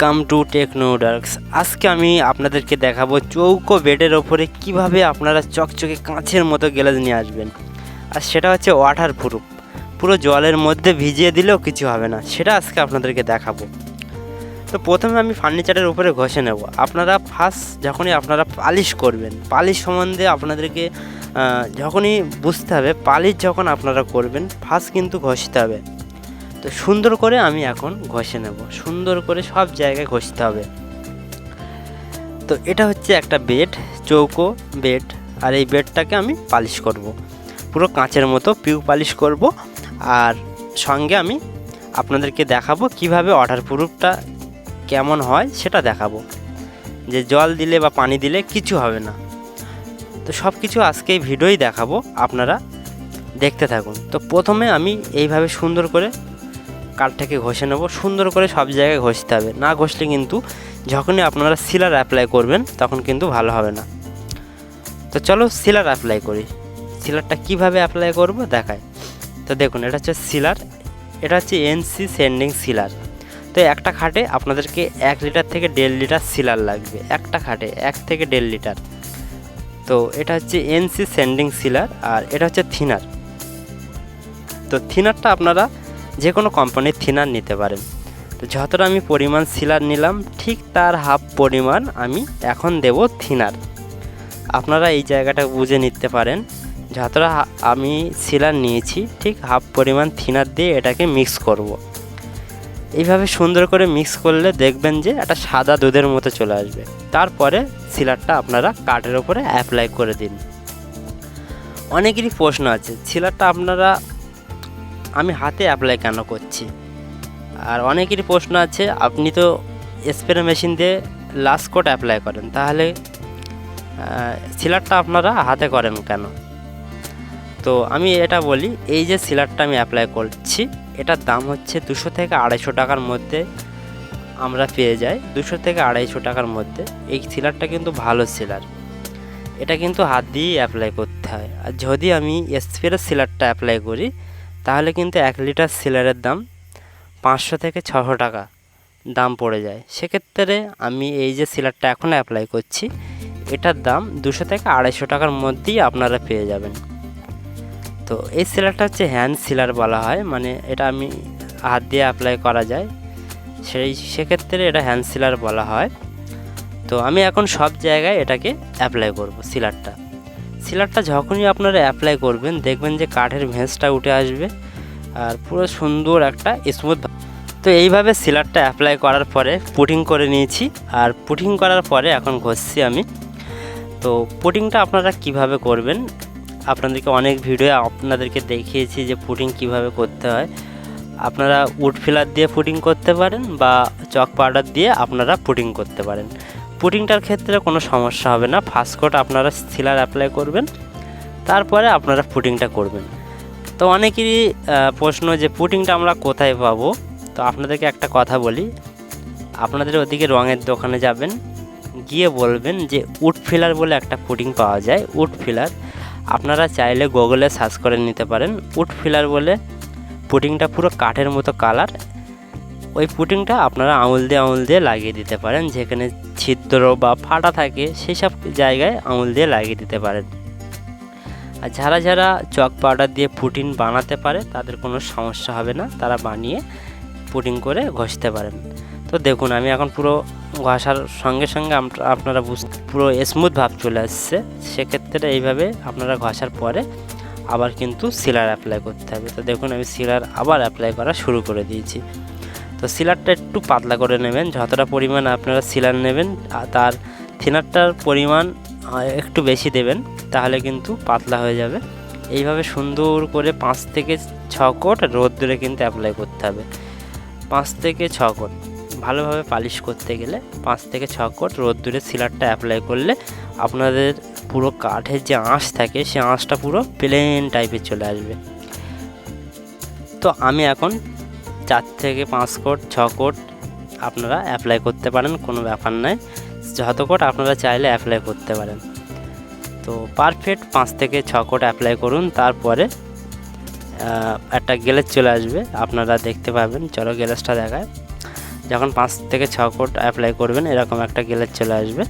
Welcome to টেকনোডার্কস আজকে আমি আপনাদেরকে দেখাবো চৌকো বেডের ওপরে কীভাবে আপনারা চকচকে কাঁচের মতো গ্লাস নিয়ে আসবেন। আর সেটা হচ্ছে ওয়াটার প্রুফ পুরো জলের মধ্যে ভিজিয়ে দিলেও কিছু হবে না, সেটা আজকে আপনাদেরকে দেখাবো। তো প্রথমে আমি ফার্নিচারের উপরে ঘষে নেব। আপনারা ফার্স্ট যখনই আপনারা পালিশ করবেন, পালিশ সম্বন্ধে আপনাদেরকে যখনই বুঝতে হবে, পালিশ যখন আপনারা করবেন ফার্স্ট কিন্তু ঘষতে হবে। তো সুন্দর করে আমি এখন ঘষে নেব। সুন্দর করে সব জায়গায় ঘষতে হবে। তো এটা হচ্ছে একটা বেড, চৌকো বেড। আর এই বেডটাকে আমি পালিশ করব। পুরো কাঁচের মতো পিউ পালিশ করব। আর সঙ্গে আমি আপনাদেরকে দেখাবো কীভাবে ওয়াটার প্রুফটা কেমন হয় সেটা দেখাবো। যে জল দিলে বা পানি দিলে কিছু হবে না। তো সব কিছু আজকে এই ভিডিওই দেখাবো। আপনারা দেখতে থাকুন। তো প্রথমে আমি এইভাবে সুন্দর করে কাঠটাকে ঘষে নেব, সুন্দর করে সব জায়গায় ঘষতে হবে। না ঘষলে কিন্তু যখনই আপনারা সিলার অ্যাপ্লাই করবেন, তখন কিন্তু ভালো হবে না। তো চলো সিলার অ্যাপ্লাই করি। সিলারটা কীভাবে অ্যাপ্লাই করব? দেখায় তো দেখুন, এটা হচ্ছে সিলার, এটা হচ্ছে এনসি সেন্ডিং সিলার তো একটা খাটে আপনাদেরকে এক লিটার থেকে দেড় লিটার সিলার লাগবে। একটা খাটে এক থেকে দেড় লিটার। তো এটা হচ্ছে এনসি সেন্ডিং সিলার আর এটা হচ্ছে থিনার তো থিনারটা আপনারা যে কোনো কোম্পানির থিনার নিতে পারেন। তো যতটা আমি পরিমাণ সিলার নিলাম, ঠিক তার হাফ পরিমাণ আমি এখন দেব থিনার। আপনারা এই জায়গাটা বুঝে নিতে পারেন, যতটা আমি সিলার নিয়েছি, ঠিক হাফ পরিমাণ থিনার দিয়ে এটাকে মিক্স করব। এইভাবে সুন্দর করে মিক্স করলে দেখবেন যে একটা সাদা দুধের মতো চলে আসবে। তারপরে সিলারটা আপনারা কাঠের ওপরে অ্যাপ্লাই করে দিন। অনেকেরই প্রশ্ন আছে সিলারটা আপনারা আমি হাতে অ্যাপ্লাই কেন করছি? আর অনেকেরই প্রশ্ন আছে, আপনি তো স্প্রে মেশিন দিয়ে লাস্ট কোট অ্যাপ্লাই করেন, তাহলে সিলারটা আপনারা হাতে করেন কেন? তো আমি এটা বলি, এই যে সিলারটা আমি অ্যাপ্লাই করছি, এটার দাম হচ্ছে দুশো থেকে আড়াইশো টাকার মধ্যে আমরা পেয়ে যাই, দুশো থেকে আড়াইশো টাকার মধ্যে। এই সিলারটা কিন্তু ভালো সিলার এটা কিন্তু হাত দিয়েই অ্যাপ্লাই করতে হয়। আর যদি আমি স্প্রে সিলারটা অ্যাপ্লাই করি তাহলে কিন্তু এক লিটার সিলারের দাম পাঁচশো থেকে ছশো টাকা দাম পড়ে যায়। সেক্ষেত্রে আমি এই যে সিলারটা এখন অ্যাপ্লাই করছি, এটার দাম দুশো থেকে আড়াইশো টাকার মধ্যেই আপনারা পেয়ে যাবেন। তো এই সিলারটা হচ্ছে হ্যান্ড সিলার বলা হয় মানে এটা আমি হাত দিয়ে অ্যাপ্লাই করা যায়। সেই, সেক্ষেত্রে এটা হ্যান্ড সিলার বলা হয়। তো আমি এখন সব জায়গায় এটাকে অ্যাপ্লাই করব, সিলারটা। সিলারটা যখনই আপনারা অ্যাপ্লাই করবেন, দেখবেন যে কাঠের ভেঁসটা উঠে আসবে আর পুরো সুন্দর একটা স্মুথ তো এইভাবে সিলারটা অ্যাপ্লাই করার পরে পুটিং করে নিয়েছি আর পুটিং করার পরে এখন ঘষছি আমি। তো পুটিংটা আপনারা কীভাবে করবেন? আপনাদেরকে অনেক ভিডিও আপনাদেরকে দেখিয়েছি যে পুটিং কীভাবে করতে হয়। আপনারা উড ফিলার দিয়ে পুটিং করতে পারেন বা চক পাউডার দিয়ে আপনারা পুটিং করতে পারেন। পুটিংটার ক্ষেত্রে কোনো সমস্যা হবে না। ফার্স্ট কোট আপনারা সিলার অ্যাপ্লাই করবেন। তারপরে আপনারা পুটিংটা করবেন। তো অনেকেরই প্রশ্ন যে পুটিংটা আমরা কোথায় পাবো? তো আপনাদেরকে একটা কথা বলি। আপনাদের ওদিকে রঙের দোকানে যাবেন, গিয়ে বলবেন যে উড ফিলার বলে একটা পুটিং পাওয়া যায় উড ফিলার আপনারা চাইলে গুগলে সার্চ করে নিতে পারেন। উড ফিলার বলে পুটিংটা পুরো কাঠের মতো কালার ওই পুটিংটা আপনারা আঙুল দিয়ে আঙুল দিয়ে লাগিয়ে দিতে পারেন। যেখানে ছিদ্র বা ফাটা থাকে সেই সব জায়গায় আঙুল দিয়ে লাগিয়ে দিতে পারেন। আর যারা যারা চক পাউডার দিয়ে পুটিং বানাতে পারে, তাদের কোনো সমস্যা হবে না। তারা বানিয়ে পুটিং করে ঘষতে পারেন। তো দেখুন, আমি এখন পুরো ঘষার সঙ্গে সঙ্গে আপনারা বুঝ, পুরো স্মুথ ভাব চলে আসছে। সেক্ষেত্রে এইভাবে আপনারা ঘষার পরে আবার কিন্তু সিলার অ্যাপ্লাই করতে হবে। তো দেখুন, আমি সিলার আবার অ্যাপ্লাই করা শুরু করে দিয়েছি। তো সিলারটা একটু পাতলা করে নেবেন, যতটা পরিমাণ আপনারা সিলার নেবেন তার থিনারটার পরিমাণ একটু বেশি দেবেন, তাহলে কিন্তু পাতলা হয়ে যাবে। এইভাবে সুন্দর করে পাঁচ থেকে ছ কোট রোদ্দুরে কিন্তু অ্যাপ্লাই করতে হবে। পাঁচ থেকে ছ কোট, ভালোভাবে পালিশ করতে গেলে পাঁচ থেকে ছ কোট রোদ্দুরে সিলারটা অ্যাপ্লাই করলে আপনাদের পুরো কাঠের যে আঁশ থাকে, সে আঁশটা পুরো প্লেন টাইপের চলে আসবে। তো আমি এখন চার থেকে পাঁচ কোট, ছ কোট আপনারা অ্যাপ্লাই করতে পারেন, কোনো ব্যাপার নয় যত কোট আপনারা চাইলে অ্যাপ্লাই করতে পারেন। তো পারফেক্ট পাঁচ থেকে ছ কোট অ্যাপ্লাই করুন, তারপরে একটা গ্যালেজ চলে আসবে, আপনারা দেখতে পাবেন। চলো গ্যালেজটা দেখায়। যখন পাঁচ থেকে ছ কোট অ্যাপ্লাই করবেন, এরকম একটা গেলার চলে আসবে।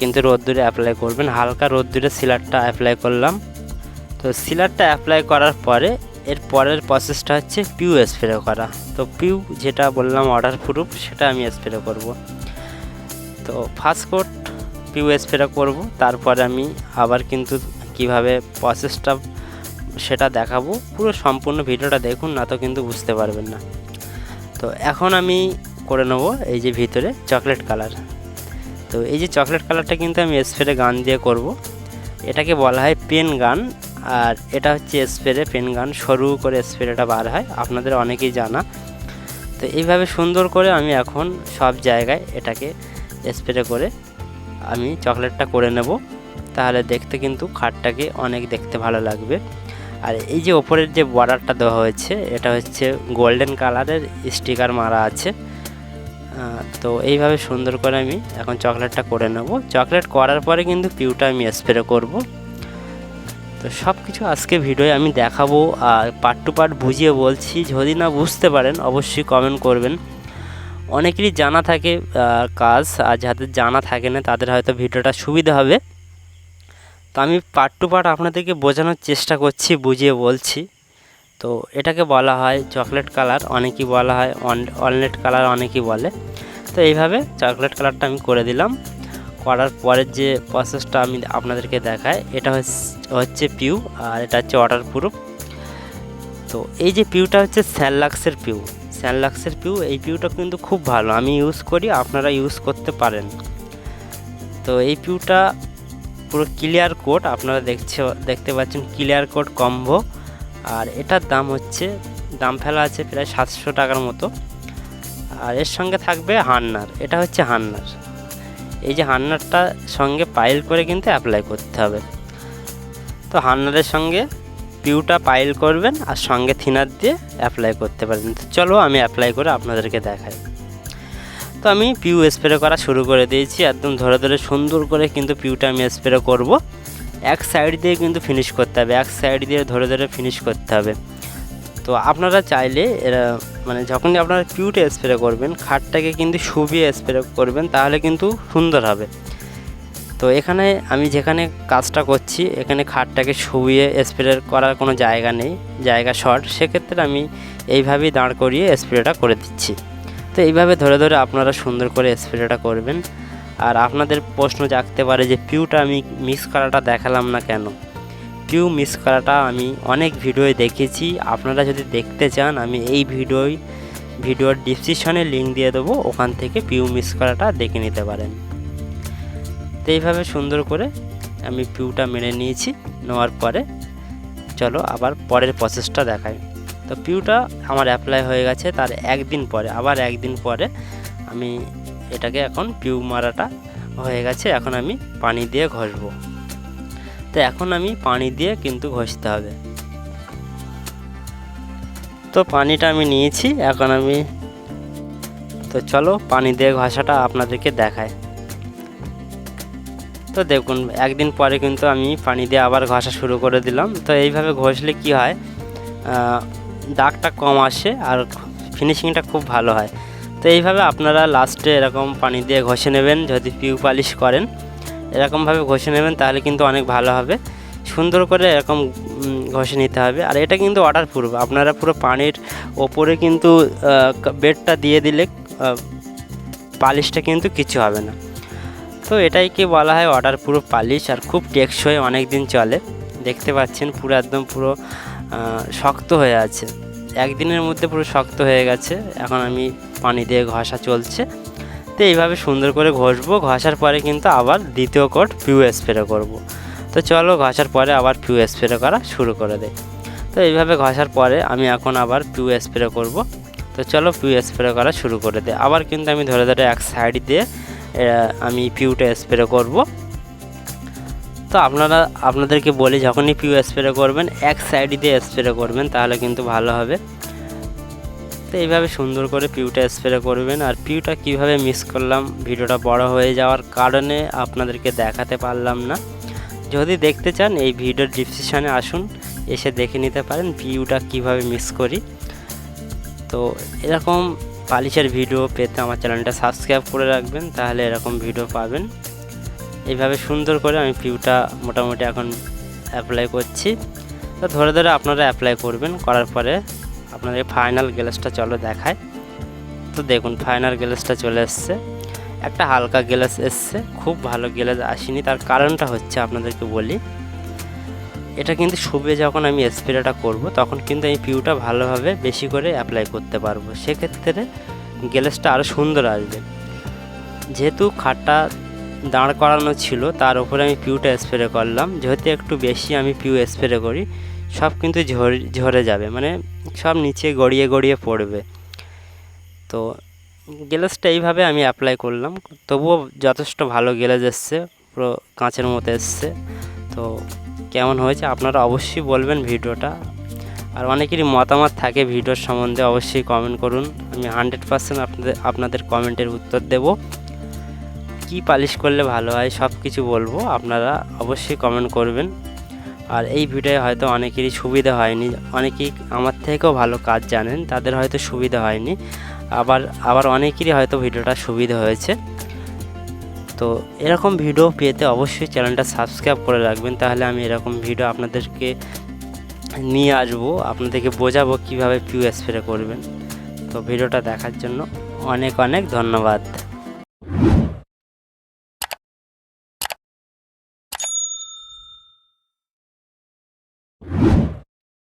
কিন্তু রোদ্দুরে অ্যাপ্লাই করবেন। হালকা রোদ্দুরে সিলারটা অ্যাপ্লাই করলাম। তো সিলারটা অ্যাপ্লাই করার পরে এর পরের প্রসেসটা হচ্ছে পিউ স্প্রে করা। তো পিউ যেটা বললাম অর্ডার প্রুফ সেটা আমি স্প্রে করব। তো ফার্স্ট কোট পিউ স্প্রে করব, তারপরে আমি আবার কিন্তু কীভাবে প্রসেসটা সেটা দেখাবো, পুরো সম্পূর্ণ ভিডিওটা দেখুন, না তো কিন্তু বুঝতে পারবেন না। তো এখন আমি করে নেব এই যে ভিতরে চকলেট কালার তো এই যে চকলেট কালারটা কিন্তু আমি স্প্রে গান দিয়ে করব। এটাকে বলা হয় পেন গান। আর এটা হচ্ছে স্প্রে পেন গান সরু করে স্প্রেটা বার হয়, আপনাদের অনেকেই জানা। তো এইভাবে সুন্দর করে আমি এখন সব জায়গায় এটাকে স্প্রে করে আমি চকলেটটা করে নেব। তাহলে দেখতে কিন্তু খাটটাকে অনেক দেখতে ভালো লাগবে। আর এই যে ওপরের যে বর্ডারটা দেওয়া হয়েছে, এটা হচ্ছে গোল্ডেন কালারের স্টিকার মারা আছে। তো এইভাবে সুন্দর করে আমি এখন চকলেটটা করে নেব। চকলেট করার পরে কিন্তু পিউটা আমি স্প্রে করব। তো সব কিছু আজকে ভিডিওয়ে আমি দেখাবো আর পার্ট টু পার্ট বুঝিয়ে বলছি। যদি না বুঝতে পারেন, অবশ্যই কমেন্ট করবেন। অনেকেরই জানা থাকে কাজ, আর যাদের জানা থাকে না, তাদের হয়তো ভিডিওটা সুবিধা হবে। তো আমি পার্ট টু পার্ট আপনাদেরকে বোঝানোর চেষ্টা করছি, বুঝিয়ে বলছি। তো এটাকে বলা হয় চকলেট কালার অনেকেই বলা হয় অলনেট কালার অনেকেই বলে। তো এইভাবে চকলেট কালারটা আমি করে দিলাম। করার পরের যে প্রসেসটা আমি আপনাদেরকে দেখাই, এটা হচ্ছে- পিউ আর এটা হচ্ছে ওয়াটার প্রুফ তো এই যে পিউটা হচ্ছে স্যানলাক্সের পিউ। স্যানলাক্সের পিউ, এই পিউটা কিন্তু খুব ভালো, আমি ইউজ করি, আপনারা ইউজ করতে পারেন। তো এই পিউটা পুরো ক্লিয়ার কোট আপনারা দেখছে, দেখতে পাচ্ছেন ক্লিয়ার কোট কম্বো আর এটার দাম হচ্ছে, দাম ফেলা আছে প্রায় সাতশো টাকার মতো। আর এর সঙ্গে থাকবে হান্নার, এটা হচ্ছে হান্নার। এই যে হান্নারটা সঙ্গে পাইল করে কিন্তু অ্যাপ্লাই করতে হবে। তো হান্নারের সঙ্গে পিউটা পাইল করবেন আর সঙ্গে থিনার দিয়ে অ্যাপ্লাই করতে পারেন তো চলো আমি অ্যাপ্লাই করে আপনাদেরকে দেখাই। তো আমি পিউ স্প্রে করা শুরু করে দিয়েছি। একদম ধরে ধরে সুন্দর করে কিন্তু পিউটা আমি স্প্রে করব। এক সাইড দিয়ে কিন্তু ফিনিশ করতে হবে। এক সাইড দিয়ে ধরে ধরে ফিনিশ করতে হবে। তো আপনারা চাইলে এরা মানে যখনই আপনারা পিউটা স্প্রে করবেন, খাটটাকে কিন্তু শুবিয়ে স্প্রে করবেন, তাহলে কিন্তু সুন্দর হবে। তো এখানে আমি যেখানে কাজটা করছি, এখানে খাটটাকে শুবিয়ে স্প্রে করার কোনো জায়গা নেই, জায়গা শর্ট সেক্ষেত্রে আমি এইভাবেই দাঁড় করিয়ে স্প্রেটা করে দিচ্ছি। তো এইভাবে ধরে ধরে আপনারা সুন্দর করে স্প্রেটা করবেন। আর আপনাদের প্রশ্ন জাগতে পারে যে পিউটা আমি মিক্স করাটা দেখালাম না কেন? পিউ মিস করাটা আমি অনেক ভিডিওয়ে দেখেছি। আপনারা যদি দেখতে চান, আমি এই ভিডিওই ভিডিওর ডিসক্রিপশনে লিঙ্ক দিয়ে দেবো। ওখান থেকে পিউ মিস করাটা দেখে নিতে পারেন। তো এইভাবে সুন্দর করে আমি পিউটা মেনে নিয়েছি, নেওয়ার পরে চলো আবার পরের প্রসেসটা দেখাই। তো পিউটা আমার অ্যাপ্লাই হয়ে গেছে তার একদিন পরে, আবার একদিন পরে আমি এটাকে এখন পিউ মারাটা হয়ে গেছে। এখন আমি পানি দিয়ে ঘষবো। তো এখন আমি পানি দিয়ে কিন্তু ঘষতে হবে। তো পানিটা আমি নিয়েছি, এখন আমি তো চলো পানি দিয়ে ঘষাটা আপনাদেরকে দেখায় তো দেখুন, একদিন পরে কিন্তু আমি পানি দিয়ে আবার ঘষা শুরু করে দিলাম। তো এইভাবে ঘষলে কি হয় দাগটা কম আসে আর ফিনিশিংটা খুব ভালো হয়। তো এইভাবে আপনারা লাস্টে এরকম পানি দিয়ে ঘষে নেবেন, যদি পিউ পালিশ করেন। এরকমভাবে ঘষে নেবেন, তাহলে কিন্তু অনেক ভালো হবে। সুন্দর করে এরকম ঘষে নিতে হবে। আর এটা কিন্তু অর্ডার প্রুফ আপনারা পুরো পানির ওপরে কিন্তু বেডটা দিয়ে দিলে পালিশটা কিন্তু কিছু হবে না। তো এটাইকে বলা হয় অর্ডার পুরো পালিশ, আর খুব টেকসই অনেক দিন চলে। দেখতে পাচ্ছেন পুরো একদম পুরো শক্ত হয়ে আছে। একদিনের মধ্যে পুরো শক্ত হয়ে গেছে। এখন আমি পানি দিয়ে ঘষা চলছে। তো এইভাবে সুন্দর করে ঘষবো। ঘষার পরে কিন্তু আবার দ্বিতীয় কোট পিউ স্প্রে করব। তো চলো ঘষার পরে আবার পিউ স্প্রে করা শুরু করে দেয় তো এইভাবে ঘষার পরে আমি এখন আবার পিউ স্প্রে করব। তো চলো পিউ স্প্রে করা শুরু করে দেয় আবার কিন্তু আমি ধরে ধরে এক সাইড দিয়ে আমি পিউটা স্প্রে করব। তো আপনারা, আপনাদেরকে বলি, যখনই পিউ স্প্রে করবেন, এক সাইড দিয়ে স্প্রে করবেন, তাহলে কিন্তু ভালো হবে। তো এইভাবে সুন্দর করে পিউটা স্প্রে করবেন। আর পিউটা কীভাবে মিস করলাম, ভিডিওটা বড় হয়ে যাওয়ার কারণে আপনাদেরকে দেখাতে পারলাম না। যদি দেখতে চান, এই ভিডিওর ডিসক্রিপশানে আসুন, এসে দেখে নিতে পারেন পিউটা কীভাবে মিস করি। তো এরকম পালিশের ভিডিও পেতে আমার চ্যানেলটা সাবস্ক্রাইব করে রাখবেন, তাহলে এরকম ভিডিও পাবেন। এইভাবে সুন্দর করে আমি পিউটা মোটামুটি এখন অ্যাপ্লাই করছি। তো ধরে ধরে আপনারা অ্যাপ্লাই করবেন, করার পরে আপনাদের ফাইনাল গ্লাসটা চলো দেখায় তো দেখুন ফাইনাল গ্লাসটা চলে এসছে। একটা হালকা গ্লাস এসছে, খুব ভালো গ্লাস আসেনি। তার কারণটা হচ্ছে আপনাদেরকে বলি, এটা কিন্তু শুবে যখন আমি স্প্রেটা করব, তখন কিন্তু আমি পিউটা ভালোভাবে বেশি করে অ্যাপ্লাই করতে পারব। সেক্ষেত্রে গ্লাসটা আরও সুন্দর আসবে। যেহেতু খাটটা দাঁড় করানো ছিল, তার উপরে আমি পিউটা স্প্রে করলাম। যেহেতু একটু বেশি আমি পিউ স্প্রে করি সব কিন্তু ঝরে ঝরে যাবে মানে সব নিচে গড়িয়ে গড়িয়ে পড়বে। তো গ্লাসটা এইভাবে আমি অ্যাপ্লাই করলাম, তবুও যথেষ্ট ভালো গ্লাস এসছে, পুরো কাঁচের মতো এসছে। তো কেমন হয়েছে আপনারা অবশ্যই বলবেন ভিডিওটা। আর অনেকেরই মতামত থাকে ভিডিওর সম্বন্ধে, অবশ্যই কমেন্ট করুন। আমি হান্ড্রেড পার্সেন্ট আপনাদের আপনাদের কমেন্টের উত্তর দেব। কি পালিশ করলে ভালো হয় সব কিছু বলব। আপনারা অবশ্যই কমেন্ট করবেন। আর এই ভিডিওয়ে হয়তো অনেকেরই সুবিধা হয়নি, অনেকেই আমার থেকেও ভালো কাজ জানেন, তাদের হয়তো সুবিধা হয়নি, আবার আবার অনেকেরই হয়তো ভিডিওটা সুবিধা হয়েছে। তো এরকম ভিডিও পেতে অবশ্যই চ্যানেলটা সাবস্ক্রাইব করে রাখবেন, তাহলে আমি এরকম ভিডিও আপনাদেরকে নিয়ে আসব, আপনাদেরকে বোঝাবো কীভাবে পিউ স্প্রে করবেন। তো ভিডিওটা দেখার জন্য অনেক অনেক ধন্যবাদ।